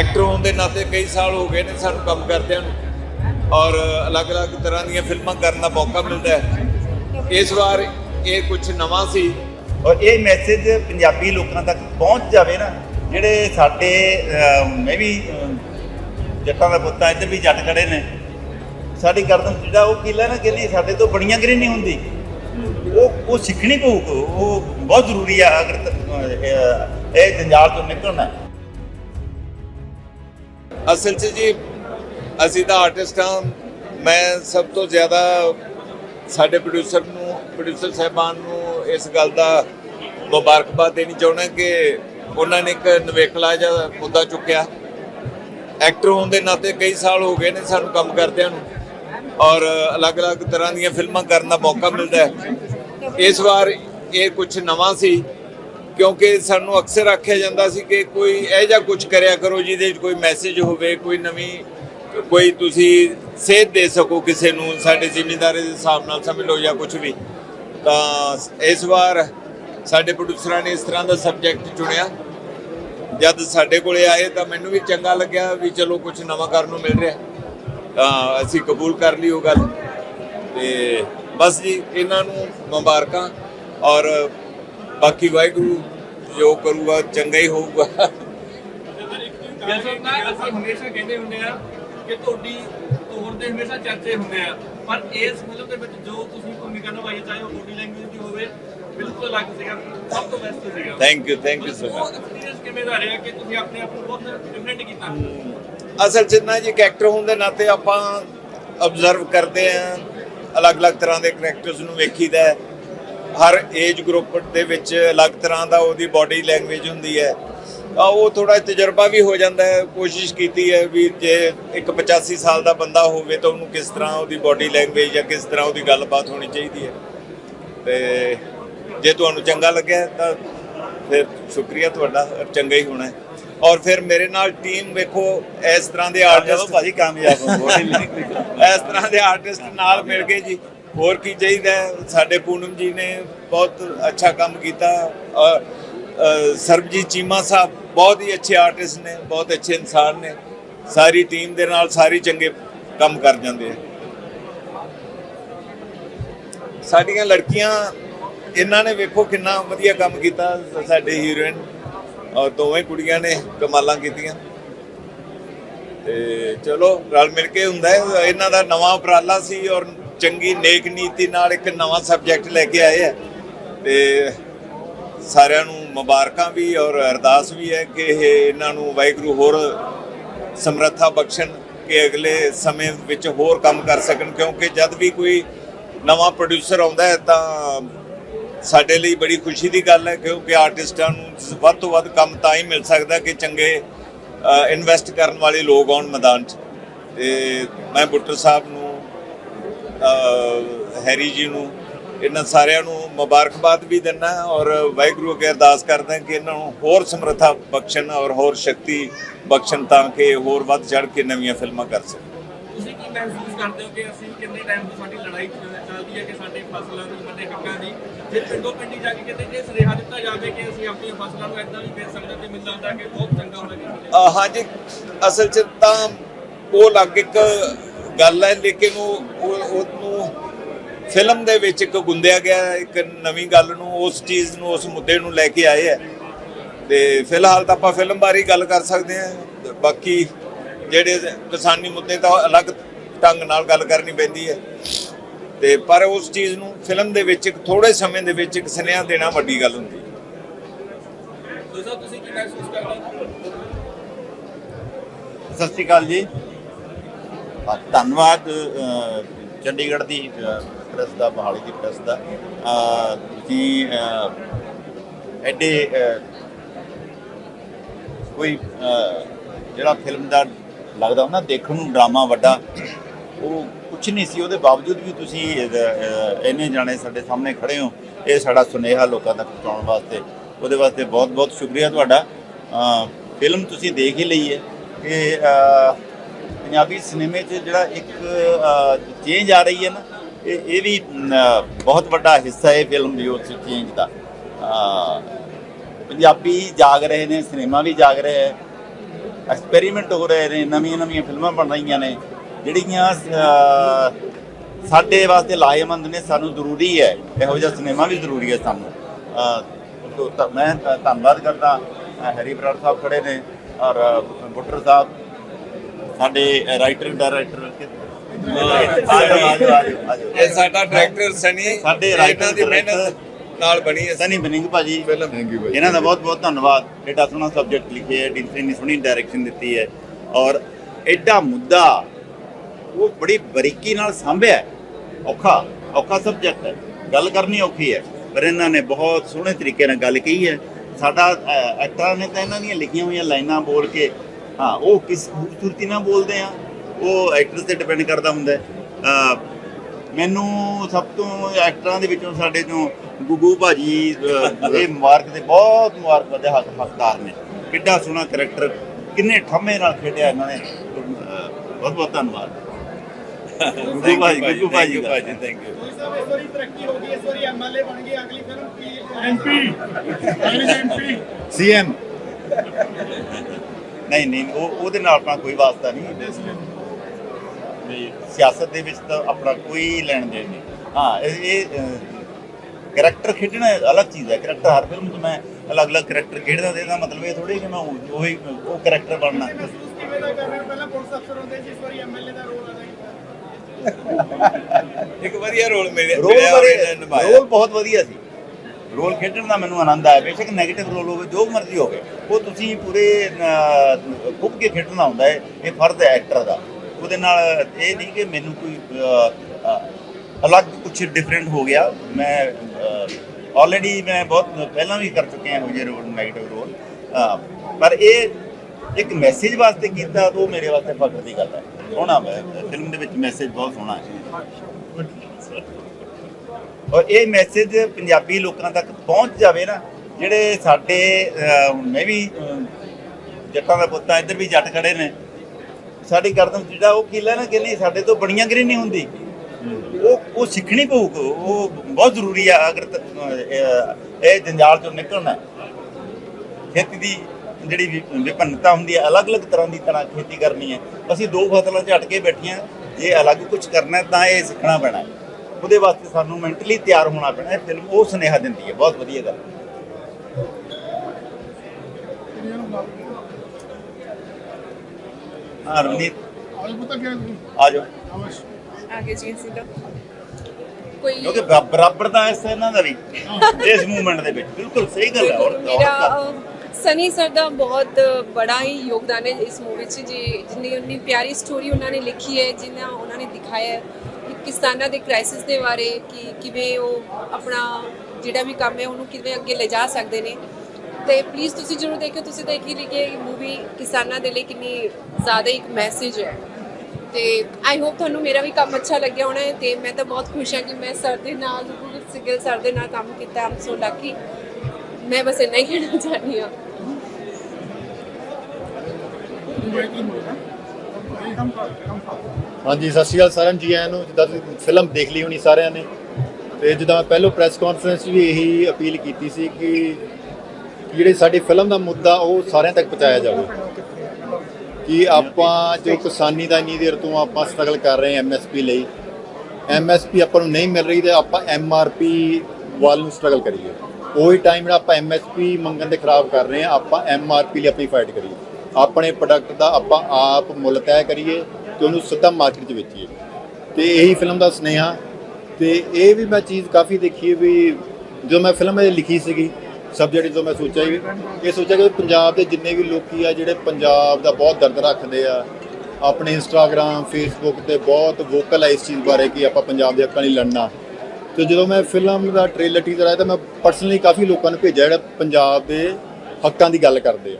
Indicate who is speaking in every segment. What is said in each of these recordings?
Speaker 1: Actor ਹੋਣ ਦੇ ਨਾਤੇ ਕਈ ਸਾਲ ਹੋ ਗਏ ਨੇ ਸਾਨੂੰ ਕੰਮ ਕਰਦਿਆਂ ਨੂੰ। ਔਰ ਅਲੱਗ-ਅਲੱਗ ਤਰ੍ਹਾਂ ਦੀਆਂ ਫਿਲਮਾਂ ਕਰਨ ਦਾ ਮੌਕਾ ਮਿਲਦਾ ਹੈ। ਇਸ ਵਾਰ ਇਹ ਕੁਝ ਨਵਾਂ ਸੀ।
Speaker 2: ਔਰ ਇਹ ਮੈਸੇਜ ਪੰਜਾਬੀ ਲੋਕਾਂ ਤੱਕ ਪਹੁੰਚ ਜਾਵੇ ਨਾ, ਜਿਹੜੇ ਸਾਡੇ ਮੈਂ ਵੀ ਜੱਟਾਂ ਦਾ ਪੁੱਤ ਆ, ਇੱਧਰ ਵੀ ਜੱਟ ਖੜੇ ਨੇ। ਸਾਡੀ ਗਰਦਨ ਜਿਹੜਾ ਉਹ ਕਿਲਾ ਨਾ ਕਿ ਸਾਡੇ ਤੋਂ ਬੜੀਆਂ ਗਰੀ ਨਹੀਂ ਹੁੰਦੀ। ਉਹ ਉਹ ਸਿੱਖਣੀ ਪਊ, ਉਹ ਬਹੁਤ ਜ਼ਰੂਰੀ ਆ, ਅਗਰ ਇਹ ਜੰਜਾਲ ਤੋਂ ਨਿਕਲਣਾ।
Speaker 1: ਅਸਲ 'ਚ ਜੀ, ਅਸੀਂ ਤਾਂ ਆਰਟਿਸਟ ਹਾਂ। ਮੈਂ ਸਭ ਤੋਂ ਜ਼ਿਆਦਾ ਸਾਡੇ ਪ੍ਰੋਡਿਊਸਰ ਨੂੰ ਪ੍ਰੋਡਿਊਸਰ ਸਾਹਿਬਾਨ ਨੂੰ ਇਸ ਗੱਲ ਦਾ ਮੁਬਾਰਕਬਾਦ ਦੇਣੀ ਚਾਹੁੰਦਾ ਕਿ ਉਹਨਾਂ ਨੇ ਇੱਕ ਨਵੇਕਲਾ ਜਿਹਾ ਮੁੱਦਾ ਚੁੱਕਿਆ। ਐਕਟਰ ਹੋਣ ਦੇ ਨਾਤੇ ਕਈ ਸਾਲ ਹੋ ਗਏ ਨੇ ਸਾਨੂੰ ਕੰਮ ਕਰਦਿਆਂ ਨੂੰ ਔਰ ਅਲੱਗ-ਅਲੱਗ ਤਰ੍ਹਾਂ ਦੀਆਂ ਫਿਲਮਾਂ ਕਰਨ ਦਾ ਮੌਕਾ ਮਿਲਦਾ ਹੈ। ਇਸ ਵਾਰ ਇਹ ਕੁਝ ਨਵਾਂ ਸੀ। ਕਿਉਂਕਿ ਸਾਨੂੰ ਅਕਸਰ ਆਖਿਆ ਜਾਂਦਾ ਸੀ ਕਿ ਕੋਈ ਇਹ ਜਿਹਾ ਕੁਝ ਕਰਿਆ ਕਰੋ ਜਿਹਦੇ ਵਿੱਚ ਕੋਈ ਮੈਸੇਜ ਹੋਵੇ, ਕੋਈ ਨਵੀਂ, ਕੋਈ ਤੁਸੀਂ ਸੇਧ ਦੇ ਸਕੋ ਕਿਸੇ ਨੂੰ, ਸਾਡੇ ਜ਼ਿੰਮੇਦਾਰੀ ਦੇ ਹਿਸਾਬ ਨਾਲ ਸਮਝ ਲਓ ਜਾਂ ਕੁਝ ਵੀ। ਤਾਂ ਇਸ ਵਾਰ ਸਾਡੇ ਪ੍ਰੋਡਿਊਸਰਾਂ ਨੇ ਇਸ ਤਰ੍ਹਾਂ ਦਾ ਸਬਜੈਕਟ ਚੁਣਿਆ। ਜਦ ਸਾਡੇ ਕੋਲੇ ਆਏ ਤਾਂ ਮੈਨੂੰ ਵੀ ਚੰਗਾ ਲੱਗਿਆ ਵੀ ਚਲੋ ਕੁਝ ਨਵਾਂ ਕਰਨ ਨੂੰ ਮਿਲ ਰਿਹਾ। ਤਾਂ ਅਸੀਂ ਕਬੂਲ ਕਰ ਲਈ ਉਹ ਗੱਲ। ਤੇ ਬਸ ਜੀ, ਇਹਨਾਂ ਨੂੰ ਮੁਬਾਰਕਾਂ। ਔਰ ਬਾਕੀ ਵਾਹਿਗੁਰੂ ਜੋ ਕਰੂਗਾ ਚੰਗਾ ਹੀ ਹੋਊਗਾ।
Speaker 3: ਜੈਸੇ ਨਾ ਅਸੀਂ ਹਮੇਸ਼ਾ ਕਹਿੰਦੇ ਹੁੰਦੇ ਆ ਕਿ ਤੁਹਾਡੀ ਤੋਰ ਦੇ ਹਮੇਸ਼ਾ ਚਰਚੇ ਹੁੰਦੇ ਆ। ਪਰ ਇਸ ਫਿਲਮ ਦੇ ਵਿੱਚ ਜੋ ਤੁਸੀਂ ਭੂਮਿਕਾ ਨਿਭਾਈ ਚਾਹੇ ਉਹ ਬੋਡੀ ਲੈਂਗੁਏਜ ਦੀ ਹੋਵੇ ਬਿਲਕੁਲ ਅਲੱਗ ਸੀਗਾ। ਸਭ ਤੋਂ ਬੈਸਟ ਸੀਗਾ।
Speaker 1: Thank you thank you so much
Speaker 3: experience ਕਿਵੇਂ ਦਾ ਰਿਹਾ ਕਿ ਤੁਸੀਂ ਆਪਣੇ ਆਪ ਨੂੰ ਬਹੁਤ ਡਿਫਰੈਂਟ ਕੀਤਾ?
Speaker 1: ਅਸਲ 'ਚ ਨਾ ਜੀ ਕੈਰੈਕਟਰ ਹੋਣ ਦੇ ਨਾਤੇ ਆਪਾਂ ਆਬਜ਼ਰਵ ਕਰਦੇ ਆਂ ਅਲੱਗ-ਅਲੱਗ ਤਰ੍ਹਾਂ ਦੇ ਕੈਰੈਕਟਰਸ ਨੂੰ ਵੇਖੀਦਾ ਹੈ। ਹਰ ਏਜ ਗਰੁੱਪ ਦੇ ਵਿੱਚ ਅਲੱਗ ਤਰ੍ਹਾਂ ਦਾ ਉਹਦੀ ਬਾਡੀ ਲੈਂਗੁਏਜ ਹੁੰਦੀ ਹੈ। ਤਾਂ ਉਹ ਥੋੜਾ ਤਜਰਬਾ ਵੀ ਹੋ ਜਾਂਦਾ ਹੈ ਕੋਸ਼ਿਸ਼ ਕੀਤੀ ਹੈ ਵੀ ਜੇ ਇੱਕ 85 ਸਾਲ ਦਾ ਬੰਦਾ ਹੋਵੇ ਤਾਂ ਉਹਨੂੰ ਕਿਸ ਤਰ੍ਹਾਂ ਉਹਦੀ ਬਾਡੀ ਲੈਂਗੁਏਜ ਜਾਂ ਕਿਸ ਤਰ੍ਹਾਂ ਉਹਦੀ ਗੱਲਬਾਤ ਹੋਣੀ ਚਾਹੀਦੀ ਹੈ। ਤੇ ਜੇ ਤੁਹਾਨੂੰ ਚੰਗਾ ਲੱਗਿਆ ਤਾਂ ਫਿਰ ਸ਼ੁਕਰੀਆ ਤੁਹਾਡਾ ਚੰਗਾ ਹੀ ਹੋਣਾ ਔਰ ਫਿਰ ਮੇਰੇ ਨਾਲ ਟੀਮ ਵੇਖੋ ਇਸ ਤਰ੍ਹਾਂ ਦੇ ਆਰਟਿਸਟ
Speaker 2: ਭਾਜੀ ਕਾਮਯਾਬ ਹੋ
Speaker 1: ਇਸ ਤਰ੍ਹਾਂ ਦੇ ਆਰਟਿਸਟ ਨਾਲ ਮਿਲ ਕੇ ਜੀ। ਹੋਰ ਕੀ ਚਾਹੀਦਾ? ਸਾਡੇ ਪੂਨਮ ਜੀ ਨੇ ਬਹੁਤ ਅੱਛਾ ਕੰਮ ਕੀਤਾ। ਔਰ ਸਰਬਜੀਤ ਚੀਮਾ ਸਾਹਿਬ ਬਹੁਤ ਹੀ ਅੱਛੇ ਆਰਟਿਸਟ ਨੇ, ਬਹੁਤ ਅੱਛੇ ਇਨਸਾਨ ਨੇ। ਸਾਰੀ ਟੀਮ ਦੇ ਨਾਲ ਸਾਰੇ ਚੰਗੇ ਕੰਮ ਕਰ ਜਾਂਦੇ ਆ। ਸਾਡੀਆਂ ਲੜਕੀਆਂ, ਇਹਨਾਂ ਨੇ ਵੇਖੋ ਕਿੰਨਾ ਵਧੀਆ ਕੰਮ ਕੀਤਾ, ਸਾਡੇ ਹੀਰੋਇਨ ਔਰ ਦੋਵੇਂ ਕੁੜੀਆਂ ਨੇ ਕਮਾਲਾਂ ਕੀਤੀਆਂ। ਤੇ ਚਲੋ, ਰਲ ਮਿਲ ਕੇ ਹੁੰਦਾ ਹੈ। ਇਹਨਾਂ ਦਾ ਨਵਾਂ ਉਪਰਾਲਾ ਸੀ ਔਰ ਚੰਗੀ ਨੇਕ ਨੀਤੀ ਨਾਲ ਇੱਕ ਨਵਾਂ ਸਬਜੈਕਟ ਲੈ ਕੇ ਆਏ ਆ। ਤੇ ਸਾਰਿਆਂ ਨੂੰ ਮੁਬਾਰਕਾਂ ਵੀ ਔਰ ਅਰਦਾਸ ਵੀ ਹੈ ਕਿ ਇਹ ਇਹਨਾਂ ਨੂੰ ਵਾਹਿਗੁਰੂ ਹੋਰ ਸਮਰੱਥਾ ਬਖਸ਼ਣ ਕਿ ਅਗਲੇ ਸਮੇਂ ਵਿੱਚ ਹੋਰ ਕੰਮ ਕਰ ਸਕਣ, ਕਿਉਂਕਿ ਜਦ ਵੀ ਕੋਈ ਨਵਾਂ ਪ੍ਰੋਡਿਊਸਰ ਆਉਂਦਾ ਹੈ ਤਾਂ ਸਾਡੇ ਲਈ ਬੜੀ ਖੁਸ਼ੀ ਦੀ ਗੱਲ ਹੈ, ਕਿਉਂਕਿ ਆਰਟਿਸਟਾਂ ਨੂੰ ਵੱਧ ਤੋਂ ਵੱਧ ਕੰਮ ਤਾਂ ਹੀ ਮਿਲ ਸਕਦਾ ਕਿ ਚੰਗੇ ਇਨਵੈਸਟ ਕਰਨ ਵਾਲੇ ਲੋਕ ਆਉਣ ਮੈਦਾਨ 'ਚ। ਤੇ ਮੈਂ ਬੁੱਟਰ ਸਾਹਿਬ ਨੂੰ ਹੈਰੀ ਜੀ ਨੂੰ ਇਹਨਾਂ ਸਾਰਿਆਂ ਨੂੰ ਮੁਬਾਰਕਬਾਦ ਵੀ ਦਿੰਦਾ ਔਰ ਵਾਹਿਗੁਰੂ ਅੱਗੇ ਅਰਦਾਸ ਕਰਦਾ ਕਿ ਇਹਨਾਂ ਨੂੰ ਹੋਰ ਸਮਰੱਥਾ ਬਖਸ਼ਣ ਔਰ ਹੋਰ ਸ਼ਕਤੀ ਬਖਸ਼ਣ ਤਾਂ ਕਿ ਹੋਰ ਵੱਧ ਚੜ ਕੇ ਨਵੀਆਂ ਫਿਲਮਾਂ ਕਰ ਸਕਣ।
Speaker 3: ਤੁਸੀਂ ਕੀ ਮਹਿਸੂਸ ਕਰਦੇ ਹੋ ਕਿ ਅਸੀਂ ਕਿੰਨੇ ਟਾਈਮ ਤੋਂ ਸਾਡੀ ਲੜਾਈ ਚੱਲਦੀ ਹੈ ਕਿ ਸਾਡੇ ਫਸਲਾਂ ਨੂੰ ਸਾਡੇ ਹੱਕਾਂ ਦੀ ਜੇ ਪਿੰਡੋਂ ਪਿੰਡੀ ਜਾ ਕੇ ਕਿਤੇ ਜੇ ਸੁਨੇਹਾ ਦਿੱਤਾ ਜਾਵੇ ਕਿ ਅਸੀਂ ਆਪਣੀਆਂ ਫਸਲਾਂ ਨੂੰ ਇਦਾਂ ਵੀ ਵੇਚ ਸਕਦੇ ਤੇ ਮੈਨੂੰ ਲੱਗਦਾ ਕਿ ਬਹੁਤ ਚੰਗਾ ਹੋਣਾ
Speaker 1: ਹਾਂਜੀ ਅਸਲ 'ਚ ਤਾਂ ਉਹ ਅਲੱਗ ਇੱਕ ਗੱਲ ਹੈ ਲੇਕਿਨ ਉਹ ਉਹ- ਉਹਨੂੰ ਫਿਲਮ ਦੇ ਵਿੱਚ ਇੱਕ ਗੁੰਦਿਆ ਗਿਆ ਇੱਕ ਨਵੀਂ ਗੱਲ ਨੂੰ ਉਸ ਚੀਜ਼ ਨੂੰ ਉਸ ਮੁੱਦੇ ਨੂੰ ਲੈ ਕੇ ਆਏ ਹੈ। ਤੇ ਫਿਲਹਾਲ ਤਾਂ ਆਪਾਂ ਫਿਲਮ ਬਾਰੇ ਗੱਲ ਕਰ ਸਕਦੇ ਹਾਂ। ਬਾਕੀ ਜਿਹੜੇ ਕਿਸਾਨੀ ਮੁੱਦੇ ਤਾਂ ਅਲੱਗ ਢੰਗ ਨਾਲ ਗੱਲ ਕਰਨੀ ਪੈਂਦੀ ਹੈ। ਤੇ ਪਰ ਉਸ ਚੀਜ਼ ਨੂੰ ਫਿਲਮ ਦੇ ਵਿੱਚ ਇੱਕ ਥੋੜੇ ਸਮੇਂ ਦੇ ਵਿੱਚ ਇੱਕ ਸੁਨੇਹਾ ਦੇਣਾ ਵੱਡੀ ਗੱਲ ਹੁੰਦੀ ਹੈ।
Speaker 3: ਦੋਸਤੋ ਤੁਸੀਂ ਕੀ ਮਹਿਸੂਸ ਕਰਦੇ ਹੋ?
Speaker 2: ਸਤਿ ਸ਼੍ਰੀ ਅਕਾਲ ਜੀ। ਧੰਨਵਾਦ। ਚੰਡੀਗੜ੍ਹ ਦੀ ਪ੍ਰੈਸ ਦਾ, ਮੋਹਾਲੀ ਦੀ ਪ੍ਰੈਸ ਦਾ। ਤੁਸੀਂ ਐਡੇ ਕੋਈ ਜਿਹੜਾ ਫਿਲਮ ਦਾ ਲੱਗਦਾ ਨਾ ਦੇਖਣ ਨੂੰ ਡਰਾਮਾ ਵੱਡਾ, ਉਹ ਕੁਝ ਨਹੀਂ ਸੀ। ਉਹਦੇ ਬਾਵਜੂਦ ਵੀ ਤੁਸੀਂ ਇੰਨੇ ਜਾਣੇ ਸਾਡੇ ਸਾਹਮਣੇ ਖੜੇ ਹੋ। ਇਹ ਸਾਡਾ ਸੁਨੇਹਾ ਲੋਕਾਂ ਤੱਕ ਪਹੁੰਚਾਉਣ ਵਾਸਤੇ। ਉਹਦੇ ਵਾਸਤੇ ਬਹੁਤ ਬਹੁਤ ਸ਼ੁਕਰੀਆ ਤੁਹਾਡਾ। ਫਿਲਮ ਤੁਸੀਂ ਦੇਖ ਹੀ ਲਈ ਹੈ। ਕਿ ਪੰਜਾਬੀ ਸਿਨੇਮੇ 'ਚ ਜਿਹੜਾ ਇੱਕ ਚੇਂਜ ਆ ਰਹੀ ਹੈ ਨਾ ਇਹ ਇਹ ਵੀ ਬਹੁਤ ਵੱਡਾ ਹਿੱਸਾ ਹੈ ਫਿਲਮ ਦੀ ਉਸ ਚੇਂਜ ਦਾ। ਪੰਜਾਬੀ ਜਾਗ ਰਹੇ ਨੇ ਸਿਨੇਮਾ ਵੀ ਜਾਗ ਰਿਹਾ ਹੈ ਐਕਸਪੈਰੀਮੈਂਟ ਹੋ ਰਹੇ ਨੇ ਨਵੀਆਂ ਨਵੀਆਂ ਫਿਲਮਾਂ ਬਣ ਰਹੀਆਂ ਨੇ ਜਿਹੜੀਆਂ ਸਾਡੇ ਵਾਸਤੇ ਲਾਹੇਮੰਦ ਨੇ ਸਾਨੂੰ ਜ਼ਰੂਰੀ ਹੈ ਇਹੋ ਜਿਹਾ ਸਿਨੇਮਾ ਵੀ ਜ਼ਰੂਰੀ ਹੈ ਸਾਨੂੰ। ਮੈਂ ਧੰਨਵਾਦ ਕਰਦਾ ਅਹ, ਹਰੀ ਬਰਾੜ ਸਾਹਿਬ ਖੜੇ ਨੇ ਔਰ ਬੁੱਟਰ ਸਾਹਿਬ ਸਾਡੇ ਰਾਈਟਰ ਡਾਇਰੈਕਟਰ
Speaker 1: ਇਹ ਸਾਡਾ ਡਾਇਰੈਕਟਰ ਸਨੀ
Speaker 2: ਸਾਡੇ writer,
Speaker 1: ਦੀ ਮਿਹਨਤ ਨਾਲ ਬਣੀ ਹੈ।
Speaker 2: ਸਨੀ ਬਨਿੰਗ ਭਾਜੀ
Speaker 1: ਫਿਲਮ।
Speaker 4: ਥੈਂਕ ਯੂ
Speaker 2: ਇਹਨਾਂ ਦਾ ਬਹੁਤ ਬਹੁਤ ਧੰਨਵਾਦ। ਐਡਾ ਸੋਹਣਾ ਸਬਜੈਕਟ ਲਿਖਿਆ ਹੈ ਡੀਨ ਨੇ ਸੋਹਣੀ ਡਾਇਰੈਕਸ਼ਨ ਦਿੱਤੀ ਹੈ। ਔਰ ਐਡਾ ਮੁੱਦਾ ਉਹ ਬੜੀ ਬਰੀਕੀ ਨਾਲ ਸਾਂਭਿਆ। ਔਖਾ ਔਖਾ ਸਬਜੈਕਟ ਹੈ। ਗੱਲ ਕਰਨੀ ਔਖੀ ਹੈ। ਪਰ ਇਹਨਾਂ ਨੇ ਬਹੁਤ ਸੋਹਣੇ ਤਰੀਕੇ ਨਾਲ ਗੱਲ ਕਹੀ ਹੈ। ਸਾਡਾ ਐਕਟਰਾਂ ਨੇ ਤਾਂ ਇਹਨਾਂ ਦੀਆਂ ਲਿਖੀਆਂ ਹੋਈਆਂ ਲਾਈਨਾਂ ਬੋਲ ਕੇ ਹਾਂ ਉਹ ਕਿਸ ਖੂਬਸੂਰਤੀ ਨਾਲ ਬੋਲਦੇ ਆ ਉਹ ਐਕਟਰਸ ਤੇ ਡਿਪੈਂਡ ਕਰਦਾ ਹੁੰਦਾ ਹੈ। ਮੈਨੂੰ ਸਭ ਤੋਂ ਐਕਟਰਾਂ ਦੇ ਵਿੱਚੋਂ ਸਾਡੇ ਤੋਂ ਗੁੱਗੂ ਭਾਜੀ ਇਹ ਮੁਬਾਰਕ ਦੇ ਬਹੁਤ ਮੁਬਾਰਕ ਦੇ ਹੱਕ ਹੱਕਦਾਰ ਨੇ। ਕਿੱਡਾ ਸੋਹਣਾ ਕਰੈਕਟਰ ਕਿੰਨੇ ਠੰਮੇ ਨਾਲ ਖੇਡਿਆ ਇਹਨਾਂ ਨੇ। ਬਹੁਤ ਬਹੁਤ ਧੰਨਵਾਦ। ਗੁੱਗੂ ਭਾਜੀ ਗੁੱਗੂ ਭਾਜੀ ਦਾ।
Speaker 1: ਥੈਂਕ ਯੂ
Speaker 5: ਇਸ ਵਾਰੀ ਤਰੱਕੀ ਹੋ ਗਈ ਇਸ ਵਾਰੀ ਐਮਐਲਏ ਬਣ ਗਏ ਅਗਲੀ ਫਿਲਮ ਕੀ ਐਮਪੀ ਐਮਪੀ
Speaker 2: ਸੀਐਮ ਨਹੀਂ ਨਹੀਂ ਉਹ ਉਹਦੇ ਨਾਲ ਆਪਣਾ ਕੋਈ ਵਾਸਤਾ ਨਹੀਂ। ਵੀ ਸਿਆਸਤ ਦੇ ਵਿੱਚ ਤਾਂ ਆਪਣਾ ਕੋਈ ਲੈਣ ਦੇਣ ਨਹੀਂ। ਹਾਂ ਇਹ ਇਹ ਕਰੈਕਟਰ ਖੇਡਣਾ ਅਲੱਗ ਚੀਜ਼ ਹੈ। ਕਰੈਕਟਰ ਹਰ ਫਿਲਮ 'ਚ ਮੈਂ ਅਲੱਗ-ਅਲੱਗ ਕਰੈਕਟਰ ਖੇਡਦਾ ਤੇ ਇਹਦਾ ਮਤਲਬ ਇਹ ਥੋੜੀ ਕਿ ਮੈਂ ਉਹ- ਉਹੀ ਉਹ ਕਰੈਕਟਰ ਬਣਨਾ।
Speaker 5: ਮਹਿਸੂਸ ਕਿਵੇਂ ਦਾ ਕਰ ਰਹੇ ਹੋ ਪਹਿਲਾਂ ਪੁਲਿਸ ਅਫਸਰ ਹੁੰਦੇ ਸੀ ਇਸ ਵਾਰੀ ਐਮਐਲਏ ਦਾ ਰੋਲ ਅਦਾ ਕੀਤਾ
Speaker 1: ਇੱਕ ਵਧੀਆ ਰੋਲ ਮਿਲਿਆ
Speaker 2: ਰੋਲ ਬਹੁਤ ਵਧੀਆ ਸੀ। ਰੋਲ ਖੇਡਣ ਦਾ ਮੈਨੂੰ ਆਨੰਦ ਆਇਆ। ਬੇਸ਼ੱਕ 네ਗੇਟਿਵ ਰੋਲ ਹੋਵੇ ਜੋ ਮਰਜ਼ੀ ਹੋਵੇ ਉਹ ਤੁਸੀਂ ਪੂਰੇ ਅਹ, ਕੇ ਖੇਡਣਾ ਹੁੰਦਾ ਹੈ ਇਹ ਫਰਜ਼ ਹੈ ਐਕਟਰ ਦਾ। ਉਹਦੇ ਨਾਲ ਇਹ ਨਹੀਂ ਕਿ ਮੈਨੂੰ ਕੋਈ ਅਲੱਗ ਕੁਝ ਡਿਫਰੈਂਟ ਹੋ ਗਿਆ। ਮੈਂ ਆਲਰੇਡੀ ਮੈਂ ਬਹੁਤ ਪਹਿਲਾਂ ਵੀ ਕਰ ਚੁੱਕੇ ਹਾਂ ਇਹੋ ਜਿਹੇ ਰੋਲ 네ਗੇਟਿਵ ਰੋਲ ਪਰ ਇਹ ਇੱਕ ਮੈਸੇਜ ਵਾਸਤੇ ਕੀਤਾ ਉਹ ਮੇਰੇ ਵਾਸਤੇ ਫਖਰ ਦੀ ਗੱਲ ਹੈ। ਸੋਹਣਾ ਫਿਲਮ ਦੇ ਵਿੱਚ ਮੈਸੇਜ ਬਹੁਤ ਸੋਹਣਾ ਹੈ। ਔਰ ਇਹ ਮੈਸੇਜ ਪੰਜਾਬੀ ਲੋਕਾਂ ਤੱਕ ਪਹੁੰਚ ਜਾਵੇ ਨਾ, ਜਿਹੜੇ ਸਾਡੇ ਮੈਂ ਵੀ ਜੱਟਾਂ ਦਾ ਪੁੱਤਾਂ ਇੱਧਰ ਵੀ ਜੱਟ ਖੜੇ ਨੇ। ਸਾਡੀ ਗਰਦਨ ਜਿਹੜਾ ਉਹ ਕੀਲਾ ਨਾ ਕਿ ਸਾਡੇ ਤੋਂ ਬਣੀਆਂ ਗਰੀ ਨਹੀਂ ਹੁੰਦੀ। ਉਹ ਉਹ ਸਿੱਖਣੀ ਪਊ, ਉਹ ਬਹੁਤ ਜ਼ਰੂਰੀ ਆ, ਅਗਰ ਇਹ ਜੰਜਾਲ ਚੋਂ ਨਿਕਲਣਾ। ਖੇਤੀ ਦੀ ਜਿਹੜੀ ਵਿਭਿੰਨਤਾ ਹੁੰਦੀ ਹੈ ਅਲੱਗ-ਅਲੱਗ ਤਰ੍ਹਾਂ ਦੀ ਤਰ੍ਹਾਂ ਖੇਤੀ ਕਰਨੀ ਹੈ ਅਸੀਂ ਦੋ ਫਸਲਾਂ 'ਚ ਅਟਕੇ ਬੈਠੀਆਂ, ਜੇ ਅਲੱਗ ਕੁਝ ਕਰਨਾ ਤਾਂ ਇਹ ਸਿੱਖਣਾ ਪੈਣਾ। ਹੈ ਉਹਦੇ ਵਾਸਤੇ ਸਾਨੂੰ ਮੈਂਟਲੀ ਤਿਆਰ ਹੋਣਾ ਪੈਣਾ ਇਹ ਫਿਲਮ ਉਹ ਸੁਨੇਹਾ ਦਿੰਦੀ ਹੈ ਬਹੁਤ ਵਧੀਆ ਗੱਲ। ਬਰਾਬਰ ਦਾ ਇਸ ਇਹਨਾਂ ਦਾ ਵੀ ਇਸ ਮੂਵਮੈਂਟ ਦੇ ਵਿੱਚ। ਬਿਲਕੁਲ ਸਹੀ ਗੱਲ ਹੈ
Speaker 6: ਸਨੀ ਸਰ ਦਾ ਬਹੁਤ ਬੜਾ ਹੀ ਯੋਗਦਾਨ ਹੈ ਇਸ ਮੂਵੀ 'ਚ ਜੀ ਜਿੰਨੀ ਉਨੀ ਪਿਆਰੀ ਸਟੋਰੀ ਉਹਨਾਂ ਨੇ ਲਿਖੀ ਹੈ ਜਿੰਨਾ ਉਹਨਾਂ ਨੇ ਦਿਖਾਇਆ ਹੈ। ਕਿਸਾਨਾਂ ਦੇ ਕ੍ਰਾਈਸਿਸ ਦੇ ਬਾਰੇ ਕਿ ਕਿਵੇਂ ਉਹ ਆਪਣਾ ਜਿਹੜਾ ਵੀ ਕੰਮ ਹੈ ਉਹਨੂੰ ਕਿਵੇਂ ਅੱਗੇ ਲੈ ਜਾ ਸਕਦੇ ਨੇ। ਤੇ ਪਲੀਜ਼ ਤੁਸੀਂ ਜਰੂਰ ਦੇਖਿਓ, ਤੁਸੀਂ ਦੇਖ ਹੀ ਲਈ ਕਿ ਇਹ ਮੂਵੀ ਕਿਸਾਨਾਂ ਦੇ ਲਈ ਕਿੰਨੀ ਜ਼ਿਆਦਾ ਇੱਕ ਮੈਸੇਜ ਹੈ। ਤੇ ਆਈ ਹੋਪ ਤੁਹਾਨੂੰ ਮੇਰਾ ਵੀ ਕੰਮ ਅੱਛਾ ਲੱਗਿਆ ਹੋਣਾ ਹੈ ਤੇ ਮੈਂ ਤਾਂ ਬਹੁਤ ਖੁਸ਼ ਹਾਂ ਕਿ ਮੈਂ ਸਰ ਦੇ ਨਾਲ ਗੁਰੂ ਸਿਗਲ ਸਰ ਦੇ ਨਾਲ ਕੰਮ ਕੀਤਾ। ਆਮ ਸੋ ਲੱਕੀ ਮੈਂ ਬਸ ਇੰਨਾ ਹੀ ਕਹਿਣਾ ਚਾਹੁੰਦੀ ਹਾਂ।
Speaker 4: ਹਾਂਜੀ, ਸਤਿ ਸ਼੍ਰੀ ਅਕਾਲ ਸਾਰਿਆਂ ਜੀ ਆਇਆਂ ਨੂੰ। ਜਿੱਦਾਂ ਤੁਸੀਂ ਫਿਲਮ ਦੇਖ ਲਈ ਹੋਣੀ ਸਾਰਿਆਂ ਨੇ। ਤੇ ਜਿੱਦਾਂ ਮੈਂ ਪਹਿਲੋਂ ਪ੍ਰੈਸ ਕਾਨਫਰੰਸ 'ਚ ਵੀ ਇਹੀ ਅਪੀਲ ਕੀਤੀ ਸੀ ਕਿ ਜਿਹੜੇ ਸਾਡੀ ਫਿਲਮ ਦਾ ਮੁੱਦਾ, ਉਹ ਸਾਰਿਆਂ ਤੱਕ ਪਹੁੰਚਾਇਆ ਜਾਵੇ। ਕਿ ਆਪਾਂ ਜੋ ਕਿਸਾਨੀ ਦਾ ਇੰਨੀ ਦੇਰ ਤੋਂ ਆਪਾਂ ਸਟਰਗਲ ਕਰ ਰਹੇ ਹਾਂ ਐਮਐਸਪੀ ਲਈ ਐਮਐਸਪੀ ਆਪਾਂ ਨੂੰ ਨਹੀਂ ਮਿਲ ਰਹੀ ਤੇ ਆਪਾਂ ਐਮਆਰਪੀ ਵੱਲ ਨੂੰ ਸਟਰਗਲ ਕਰੀਏ। ਉਹੀ ਟਾਈਮ ਜਿਹੜਾ ਆਪਾਂ ਐਮਐਸਪੀ ਮੰਗਣ ਦੇ ਖਰਾਬ ਕਰ ਰਹੇ ਹਾਂ, ਆਪਾਂ ਐਮਆਰਪੀ ਲਈ ਆਪਣੀ ਫਾਈਟ ਕਰੀਏ। ਆਪਣੇ ਪ੍ਰੋਡਕਟ ਦਾ ਆਪਾਂ ਆਪ ਮੁੱਲ ਤੈਅ ਕਰੀਏ ਤੇ ਉਹਨੂੰ ਸਿੱਧਾ ਮਾਰਕੀਟ 'ਚ ਵੇਚੀਏ। ਤੇ ਇਹੀ ਫਿਲਮ ਦਾ ਸੁਨੇਹਾ। ਤੇ ਇਹ ਵੀ ਮੈਂ ਚੀਜ਼ ਕਾਫੀ ਦੇਖੀ ਵੀ ਜਦੋਂ ਮੈਂ ਫਿਲਮ ਇਹ ਲਿਖੀ ਸੀਗੀ ਸਬਜੈਕਟ ਜਦੋਂ ਮੈਂ ਸੋਚਿਆ ਵੀ ਇਹ ਸੋਚਿਆ ਕਿ ਪੰਜਾਬ ਦੇ ਜਿੰਨੇ ਵੀ ਲੋਕੀ ਆ ਜਿਹੜੇ ਪੰਜਾਬ ਦਾ ਬਹੁਤ ਦਰਦ ਰੱਖਦੇ ਆ, ਆਪਣੇ ਇੰਸਟਾਗ੍ਰam ਫੇਸਬੁੱਕ ਤੇ ਬਹੁਤ ਵੋਕਲ ਆ ਇਸ ਚੀਜ਼ ਬਾਰੇ ਕਿ ਆਪਾਂ ਪੰਜਾਬ ਦੇ ਹੱਕਾਂ ਲਈ ਲੜਨਾ। ਤੇ ਜਦੋਂ ਮੈਂ ਫਿਲਮ ਦਾ ਟ੍ਰੇਲਰ ਟੀਜ਼ਰ ਆਇਆ ਤਾਂ ਮੈਂ ਪਰਸਨਲੀ ਕਾਫੀ ਲੋਕਾਂ ਨੂੰ ਭੇਜਿਆ ਜਿਹੜਾ ਪੰਜਾਬ ਦੇ ਹੱਕਾਂ ਦੀ ਗੱਲ ਕਰਦੇ ਆ।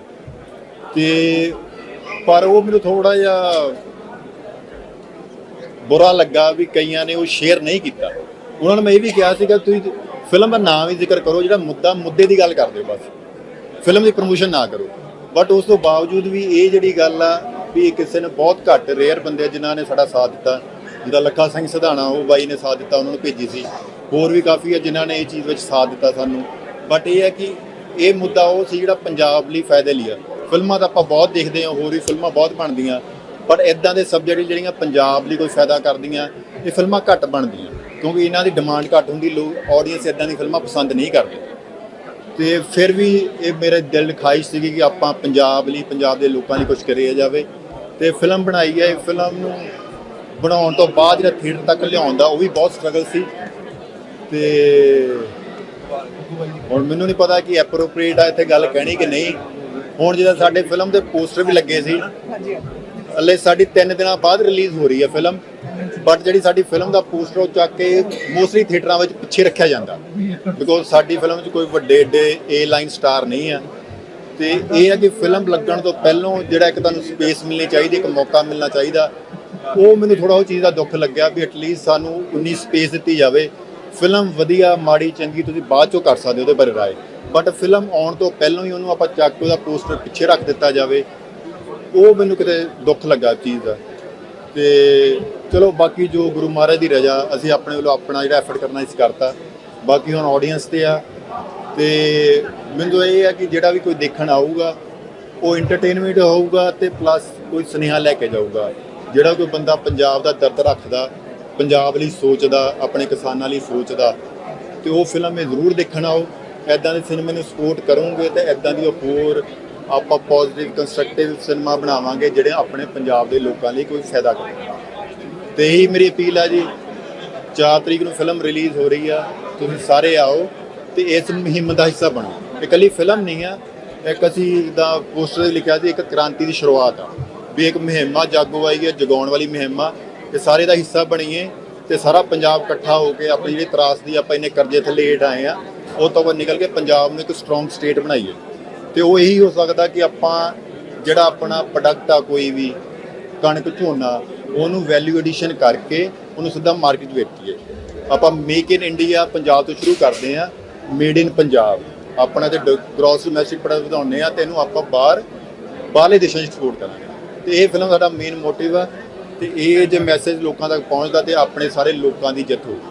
Speaker 4: ਤੇ ਪਰ ਉਹ ਮੈਨੂੰ ਥੋੜਾ ਜਿਹਾ ਬੁਰਾ ਲੱਗਾ ਵੀ ਕਈਆਂ ਨੇ ਉਹ ਸ਼ੇਅਰ ਨਹੀਂ ਕੀਤਾ। ਉਹਨਾਂ ਨੂੰ ਮੈਂ ਇਹ ਵੀ ਕਿਹਾ ਸੀਗਾ, ਤੁਸੀਂ ਫਿਲਮ ਦਾ ਨਾਮ ਹੀ ਜ਼ਿਕਰ ਕਰੋ, ਜਿਹੜਾ ਮੁੱਦਾ, ਮੁੱਦੇ ਦੀ ਗੱਲ ਕਰਦੇ ਹੋ ਬਸ। ਫਿਲਮ ਦੀ ਪ੍ਰੋਮੋਸ਼ਨ ਨਾ ਕਰੋ। ਬਟ ਉਸ ਤੋਂ ਬਾਵਜੂਦ ਵੀ ਇਹ ਜਿਹੜੀ ਗੱਲ ਆ ਵੀ ਕਿਸੇ ਨੇ ਬਹੁਤ ਘੱਟ ਰੇਅਰ ਬੰਦੇ ਜਿਨ੍ਹਾਂ ਨੇ ਸਾਡਾ ਸਾਥ ਦਿੱਤਾ ਜਿਹਦਾ ਲੱਖਾ ਸਿੰਘ ਸਿਧਾਣਾ, ਉਹ ਬਾਈ ਨੇ ਸਾਥ ਦਿੱਤਾ, ਉਹਨਾਂ ਨੂੰ ਭੇਜੀ ਸੀ। ਹੋਰ ਵੀ ਕਾਫੀ ਆ ਜਿਨ੍ਹਾਂ ਨੇ ਇਹ ਚੀਜ਼ ਵਿੱਚ ਸਾਥ ਦਿੱਤਾ ਸਾਨੂੰ। ਬਟ ਇਹ ਹੈ ਕਿ ਇਹ ਮੁੱਦਾ ਉਹ ਸੀ ਜਿਹੜਾ ਪੰਜਾਬ ਲਈ ਫਾਇਦੇ ਲਈ ਆ। ਫਿਲਮਾਂ ਤਾਂ ਆਪਾਂ ਬਹੁਤ ਦੇਖਦੇ ਹਾਂ, ਹੋਰ ਵੀ ਫਿਲਮਾਂ ਬਹੁਤ ਬਣਦੀਆਂ। ਪਰ ਇਦਾਂ ਦੇ ਸਬਜੈਕਟ ਜਿਹੜੀਆਂ ਪੰਜਾਬ ਲਈ ਕੋਈ ਫਾਇਦਾ ਕਰਦੀਆਂ, ਇਹ ਫਿਲਮਾਂ ਘੱਟ ਬਣਦੀਆਂ। ਕਿਉਂਕਿ ਇਹਨਾਂ ਦੀ ਡਿਮਾਂਡ ਘੱਟ ਹੁੰਦੀ, ਲੋਕ ਆਡੀਅנס ਇਦਾਂ ਦੀ ਫਿਲਮਾਂ ਪਸੰਦ ਨਹੀਂ ਕਰਦੇ। ਤੇ ਫਿਰ ਵੀ ਇਹ ਮੇਰੇ ਦਿਲ ਦੀ ਖਾਹਿਸ਼ ਸੀਗੀ ਕਿ ਆਪਾਂ ਪੰਜਾਬ ਲਈ, ਪੰਜਾਬ ਦੇ ਲੋਕਾਂ ਲਈ ਕੁਝ ਕਰਿਆ ਜਾਵੇ। ਤੇ ਫਿਲਮ ਬਣਾਈ ਹੈ, ਇਹ ਫਿਲਮ ਨੂੰ ਬਣਾਉਣ ਤੋਂ ਬਾਅਦ ਜਿਹੜਾ ਥੀਏਟਰ ਤੱਕ ਲਿਆਉਣ ਦਾ, ਉਹ ਵੀ ਬਹੁਤ ਸਟਰਗਲ ਸੀ। ਤੇ ਹੁਣ ਮੈਨੂੰ ਨਹੀਂ ਪਤਾ ਕਿ ਐਪਰੋਪ੍ਰੀਏਟ ਆ, ਇੱਥੇ ਗੱਲ ਕਹਿਣੀ ਕਿ ਨਹੀਂ। ਹੁਣ ਜਿਹੜਾ ਸਾਡੇ ਫਿਲਮ ਦੇ ਪੋਸਟਰ ਵੀ ਲੱਗੇ ਸੀ। ਹਲੇ ਸਾਡੀ 3 ਦਿਨਾਂ ਬਾਅਦ ਰਿਲੀਜ਼ ਹੋ ਰਹੀ ਹੈ ਫਿਲਮ। ਬਟ ਜਿਹੜੀ ਸਾਡੀ ਫਿਲਮ ਦਾ ਪੋਸਟਰ ਉਹ ਚੱਕ ਕੇ ਮੋਸਟਲੀ ਥੀਏਟਰਾਂ ਵਿੱਚ ਪਿੱਛੇ ਰੱਖਿਆ ਜਾਂਦਾ। ਬਿਕੋਜ਼ ਸਾਡੀ ਫਿਲਮ 'ਚ ਕੋਈ ਵੱਡੇ ਏਡੇ ਏ ਲਾਈਨ ਸਟਾਰ ਨਹੀਂ ਆ ਤੇ ਇਹ ਹੈ ਕਿ ਫਿਲਮ ਲੱਗਣ ਤੋਂ ਪਹਿਲਾਂ ਜਿਹੜਾ ਇੱਕ ਤੁਹਾਨੂੰ ਸਪੇਸ ਮਿਲਣੀ ਚਾਹੀਦੀ ਇੱਕ ਮੌਕਾ ਮਿਲਣਾ ਚਾਹੀਦਾ ਉਹ ਮੈਨੂੰ ਥੋੜਾ ਉਹ ਚੀਜ਼ ਦਾ ਦੁੱਖ ਲੱਗਿਆ ਵੀ ਐਟਲੀਸਟ ਸਾਨੂੰ ਉਨੀ ਸਪੇਸ ਦਿੱਤੀ ਜਾਵੇ। ਫਿਲਮ ਵਧੀਆ, ਮਾੜੀ, ਚੰਗੀ ਤੁਸੀਂ ਬਾਅਦ ਚੋਂ ਕਰ ਸਕਦੇ ਹੋ ਉਹਦੇ ਬਾਰੇ ਰਾਏ। ਬਟ ਫਿਲਮ ਆਉਣ ਤੋਂ ਪਹਿਲਾਂ ਹੀ ਉਹਨੂੰ ਆਪਾਂ ਚੱਕ ਕੇ ਉਹਦਾ ਪੋਸਟਰ ਪਿੱਛੇ ਰੱਖ ਦਿੱਤਾ ਜਾਵੇ, ਉਹ ਮੈਨੂੰ ਕਿਤੇ ਦੁੱਖ ਲੱਗਾ ਇਸ ਚੀਜ਼ ਦਾ। ਤੇ ਚਲੋ, ਬਾਕੀ ਜੋ ਗੁਰੂ ਮਹਾਰਾਜ ਦੀ ਰਜ਼ਾ, ਅਸੀਂ ਆਪਣੇ ਵੱਲੋਂ ਆਪਣਾ ਜਿਹੜਾ ਐਫਰਟ ਕਰਨਾ ਇਸ ਕਰਤਾ। ਬਾਕੀ ਹੁਣ ਆਡੀਅנס ਤੇ ਆ। ਤੇ ਮੈਨੂੰ ਇਹ ਆ ਕਿ ਜਿਹੜਾ ਵੀ ਕੋਈ ਦੇਖਣ ਆਊਗਾ, ਉਹ ਐਂਟਰਟੇਨਮੈਂਟ ਹੋਊਗਾ ਤੇ ਪਲੱਸ ਕੋਈ ਸੁਨੇਹਾ ਲੈ ਕੇ ਜਾਊਗਾ। ਜਿਹੜਾ ਕੋਈ ਬੰਦਾ ਪੰਜਾਬ ਦਾ ਦਰਦ ਰੱਖਦਾ ਪੰਜਾਬ ਲਈ ਸੋਚਦਾ, ਆਪਣੇ ਕਿਸਾਨਾਂ ਲਈ ਸੋਚਦਾ, ਤੇ ਉਹ ਫਿਲਮ ਇਹ ਜ਼ਰੂਰ ਦੇਖਣ ਆਓ। ਐਦਾਂ ਦੇ ਸਿਨੇਮੇ ਨੂੰ ਸਪੋਰਟ ਕਰੋਗੇ ਤੇ ਐਦਾਂ ਦੀ ਹੋਰ ਆਪਾਂ ਪੋਜ਼ਿਟਿਵ ਕੰਸਟਰਕਟਿਵ ਸਿਨੇਮਾ ਬਣਾਵਾਂਗੇ ਜਿਹੜੇ ਆਪਣੇ ਪੰਜਾਬ ਦੇ ਲੋਕਾਂ ਲਈ ਕੋਈ ਫਾਇਦਾ ਕਰੇ। ਤੇ ਇਹੀ ਮੇਰੀ ਅਪੀਲ ਆ ਜੀ 4 ਤਰੀਕ ਨੂੰ ਫਿਲਮ ਰਿਲੀਜ਼ ਹੋ ਰਹੀ ਆ, ਤੁਸੀਂ ਸਾਰੇ ਆਓ ਤੇ ਇਸ ਮੁਹਿੰਮ ਦਾ ਹਿੱਸਾ ਬਣੋ। ਇਹ ਇਕੱਲੀ ਫਿਲਮ ਨਹੀਂ ਆ, ਇੱਕ ਅਸੀਂ ਦਾ ਪੋਸਟਰ ਲਿਖਿਆ ਸੀ, ਇੱਕ ਕ੍ਰਾਂਤੀ ਦੀ ਸ਼ੁਰੂਆਤ ਆ। ਵੀ ਇੱਕ ਮੁਹਿੰਮ ਜਾਗੋ ਆਈ ਹੈ ਜਗਾਉਣ ਵਾਲੀ ਮੁਹਿੰਮ ਤੇ ਸਾਰੇ ਦਾ ਹਿੱਸਾ ਬਣੀਏ ਤੇ ਸਾਰਾ ਪੰਜਾਬ ਇਕੱਠਾ ਹੋ ਕੇ ਆਪਣੀ ਜਿਹੜੀ ਤਰਾਸ ਦੀ ਆਪਾਂ ਇੰਨੇ ਕਰਜ਼ੇ ਥੱਲੇ ਹੇਠ ਆਏ ਆ, ਉਹ ਤੋਂ ਬਾਅਦ ਨਿਕਲ ਕੇ ਪੰਜਾਬ ਨੂੰ ਇੱਕ ਸਟਰੋਂਗ ਸਟੇਟ ਬਣਾਈਏ। ਤੇ ਉਹ ਇਹੀ ਹੋ ਸਕਦਾ ਕਿ ਆਪਾਂ ਜਿਹੜਾ ਆਪਣਾ ਪ੍ਰੋਡਕਟ ਆ ਕੋਈ ਵੀ, ਕਣਕ, ਝੋਨਾ, ਉਹਨੂੰ ਵੈਲਿਊ ਐਡੀਸ਼ਨ ਕਰਕੇ ਉਹਨੂੰ ਸਿੱਧਾ ਮਾਰਕੀਟ ਵੇਚੀਏ ਆਪਾਂ ਮੇਕ ਇਨ ਇੰਡੀਆ ਪੰਜਾਬ ਤੋਂ ਸ਼ੁਰੂ ਕਰਦੇ ਆ ਮੇਡ ਇਨ ਪੰਜਾਬ। ਆਪਣਾ ਤੇ ਗ੍ਰੋਸ ਡੋਮੈਸਟਿਕ ਪ੍ਰੋਡਕਟ ਵਧਾਉਂਦੇ ਆ ਤੇ ਇਹਨੂੰ ਆਪਾਂ ਬਾਹਰ ਬਾਹਰਲੇ ਦੇਸ਼ਾਂ 'ਚ ਐਕਸਪੋਰਟ ਕਰਾਂਗੇ। ਤੇ ਇਹ ਫਿਲਮ ਸਾਡਾ ਮੇਨ ਮੋਟਿਵ ਆ ਤੇ ਇਹ ਜੇ ਮੈਸੇਜ ਲੋਕਾਂ ਤੱਕ ਪਹੁੰਚਦਾ ਤੇ ਆਪਣੇ ਸਾਰੇ ਲੋਕਾਂ ਦੀ ਜਿੱਤ ਹੋਊਗੀ।